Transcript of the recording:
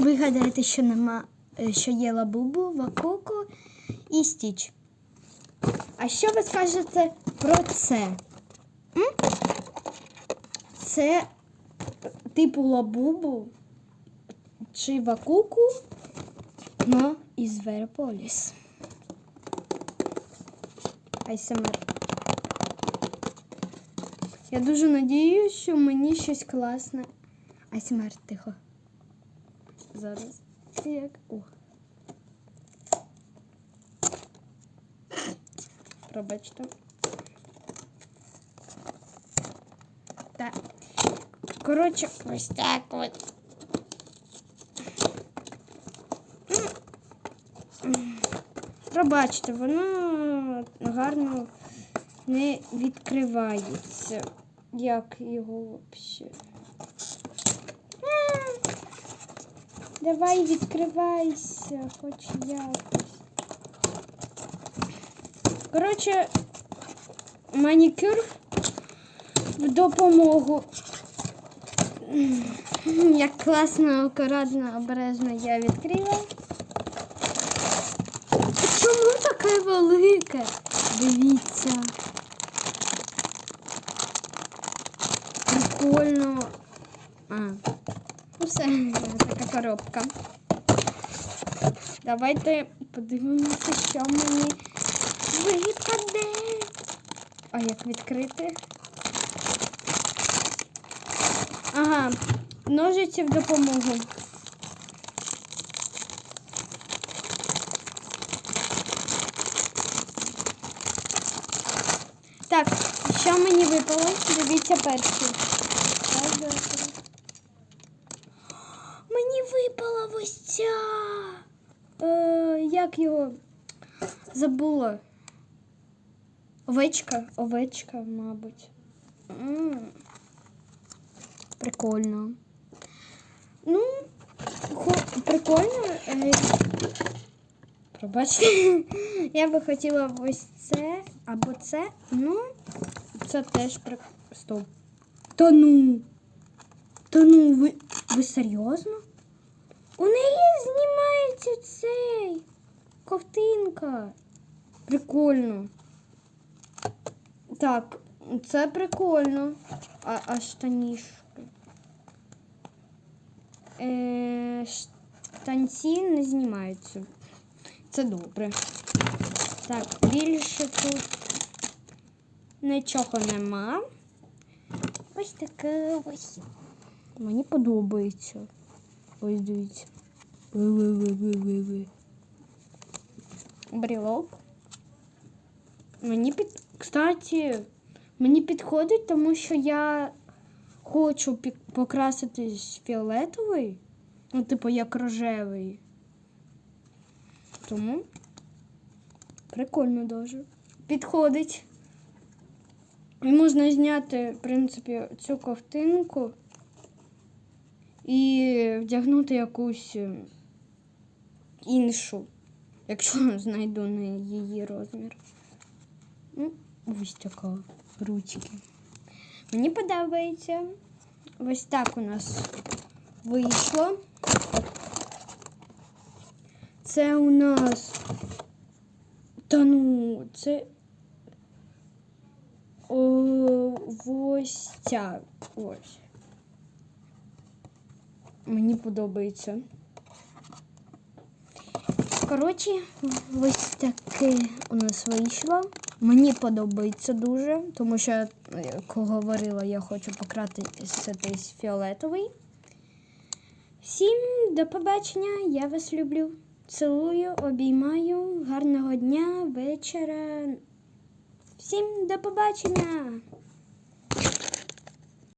Ви гадаєте, що нема, е, що є лабубу, вакуку і стіч. А що ви скажете про це? М? Це типу лабубу чи вакуку, но із Верополіс. Айсемер. Я дуже надіюсь, що мені щось класне. Айсемер, тихо. Зараз. Як. О. Пробачте. Так. Коротше, ось так от. Пробачте, воно гарно не відкривається. Як його взагалі? Давай відкривайся, хоч якось. Коротше, манікюр в допомогу. Як класно, акуратно, обережно я відкрила. Чому таке велике? Дивіться. Прикольно. А, ну все, коробка. Давайте подивимося, що мені випаде. А як відкрити? Ага, ножиці в допомогу. Так, що мені випало? Дивіться перший. Мені випала ось ця. Е, як його забула? Овечка, овечка, мабуть. М, Прикольно. Ну, прикольно. Е, Пробачте. Я би хотіла ось це або це. Ну, це теж при... Стоп. Та ну. Та ну, ви, ви серйозно? У неї знімається цей ковтинка. Прикольно. Так, це прикольно. А, а штанішки. Е, штанці не знімаються. Це добре. Так, більше тут нічого нема. Ось таке ось. Мені подобається. Ось дивіться. Ви-ви-ви-ви-ви-ви. Брілок. Мені під. Кстати, мені підходить, тому що я хочу покраситись фіолетовий. Ну, типу, як рожевий. Тому прикольно дуже. Підходить. І можна зняти, в принципі, цю ковтинку і вдягнути якусь е, іншу, якщо знайду на її розмір. Ну, ось така ручки. Мені подобається. Ось так у нас вийшло. Це у нас. Та ну, це. О, ось ця. Ось. Мені подобається. Коротше, ось таке у нас вийшло. Мені подобається дуже, тому що, як говорила, я хочу пократитись фіолетовий. Всім до побачення, я вас люблю. Цілую, обіймаю. Гарного дня, вечора. Всім до побачення!